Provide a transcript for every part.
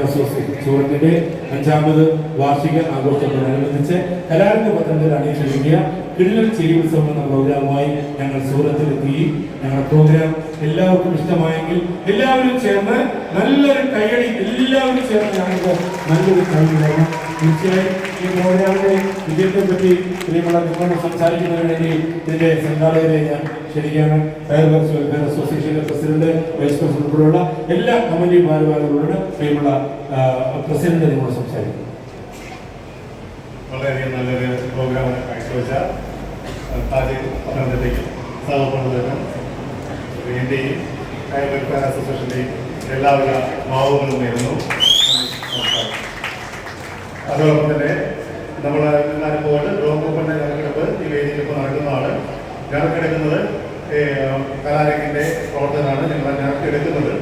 Association സൂറത്തിന്റെ അഞ്ചാമത് വാർഷിക ആഘോഷത്തോടനുബന്ധിച്ച് കലാരംഗ പദ്ധതിയിൽ അണിയിച്ചൊരുക്കിയ കിഴിലൽ ചിരി ഉത്സവം എന്ന പ്രോഗ്രാമുമായി ഞങ്ങൾ സൂറത്തിലെത്തി. ഞങ്ങളുടെ പ്രോഗ്രാം എല്ലാവർക്കും ഇഷ്ടമായെങ്കിൽ എല്ലാവരും ചേർന്ന് നല്ലൊരു കൈയടി എല്ലാവരും ചേർന്ന് ഞങ്ങൾക്ക് നല്ലൊരു കൈയടി തീർച്ചയായും ഈ പ്രോഗ്രാമിന്റെ വിജയത്തെ പറ്റി പ്രിയമുള്ള നിങ്ങളോട് സംസാരിക്കുന്നതിന് വേണ്ടി ഇതിന്റെ സംഘാടകരെ ഞാൻ വെൽഫെയർ അസോസിയേഷന്റെ പ്രസിഡന്റ് വൈസ് പ്രസിഡന്റ് ഉൾപ്പെടെയുള്ള എല്ലാ കമ്മിറ്റി ഭാരവാഹികളോട് പ്രിയമുള്ള പ്രസിഡന്റ് നിങ്ങളോട് സംസാരിക്കും. വളരെയധികം നല്ലൊരു പ്രോഗ്രാം അസോസിയേഷന്റെയും എല്ലാവിധ ഭാവങ്ങളും നേരുന്നു. അതോടൊപ്പം തന്നെ നമ്മൾ എല്ലാവരും പോയിട്ട് ഗ്രോപ്പൂപ്പന്റെ ഞെറുക്കെടുപ്പ് ഈ വേദിയിൽ ഇപ്പോൾ നടക്കുന്നതാണ്. ഞെറുക്കെടുക്കുന്നത് കലാരംഗിന്റെ പ്രവർത്തനമാണ് ഞങ്ങൾ ഞെറുക്കെടുക്കുന്നത്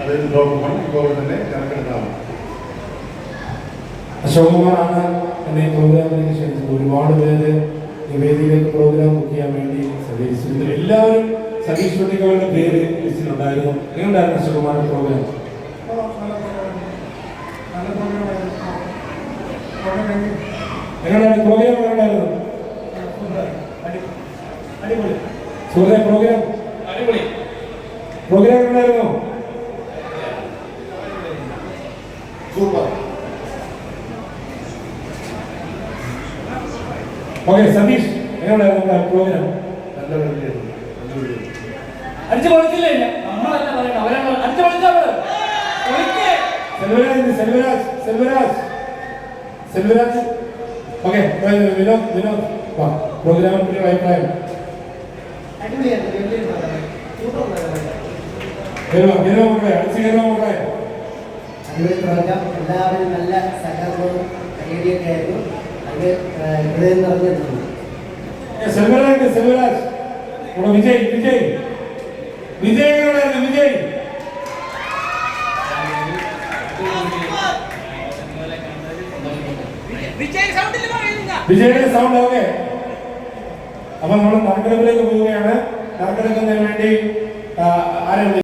അത് ഗ്രോപ്പൂപ്പൺ ഇപ്പോൾ തന്നെ ഞെറുക്കെടുത്താണ് അശോകുമാറാണ് എന്നെ പ്രോഗ്രാമിലേക്ക് ക്ഷണിച്ചത്. ഒരുപാട് പേര് ഈ വേദിയിലേക്ക് പ്രോഗ്രാം ബുക്ക് ചെയ്യാൻ വേണ്ടി സഹകരിച്ചിരുന്നു. എല്ലാവരും സതീഷ് പട്ടികളുടെ പേര് ലിസ്റ്റിലുണ്ടായിരുന്നു. എങ്ങനെയുണ്ടായിരുന്നു അശോകുമാറിന്റെ പ്രോഗ്രാം? എങ്ങനെയാണ് പ്രോഗ്രാം എങ്ങനെയുണ്ടായിരുന്നു? സുഹൃത്തെ program program super. Okay Satish എങ്ങനെയുണ്ടായിരുന്നു നമ്മുടെ പ്രോഗ്രാം അടിച്ചു പൊളിച്ചില്ലേ? നമ്മളല്ല പറയണം? അവരാണ് അടിച്ചു പൊളിച്ചവൾ പൊളിക്കേ. സെൽവരാജ് സെൽവരാജ് സെൽവരാജ്. സെൽവരാജ്. ഓക്കെ വിനോദ് വിനോദ്. പ്രോഗ്രാമിന്റെ പ്രോഗ്രാമിനെ അഭിപ്രായം. എല്ലാവരും നല്ല സഹകരണവും കൈയടിയൊക്കെ ആയിരുന്നു. അത് ഹൃദയം നിറഞ്ഞിട്ടുണ്ട് സെൽവരാജ് സെൽവരാജ്. വിജയ് വിജയ്. വിജയ് വിജയ്. വിജയ് സൗണ്ടിൽ പറയുന്നില്ല. വിജയുടെ സൗണ്ട് ഓക്കെ. അപ്പൊ നമ്മൾ നറുക്കെടുപ്പിലേക്ക് പോവുകയാണ്. നറുക്കെടുക്കുന്നതിന് വേണ്ടി ആ, ആരാണ്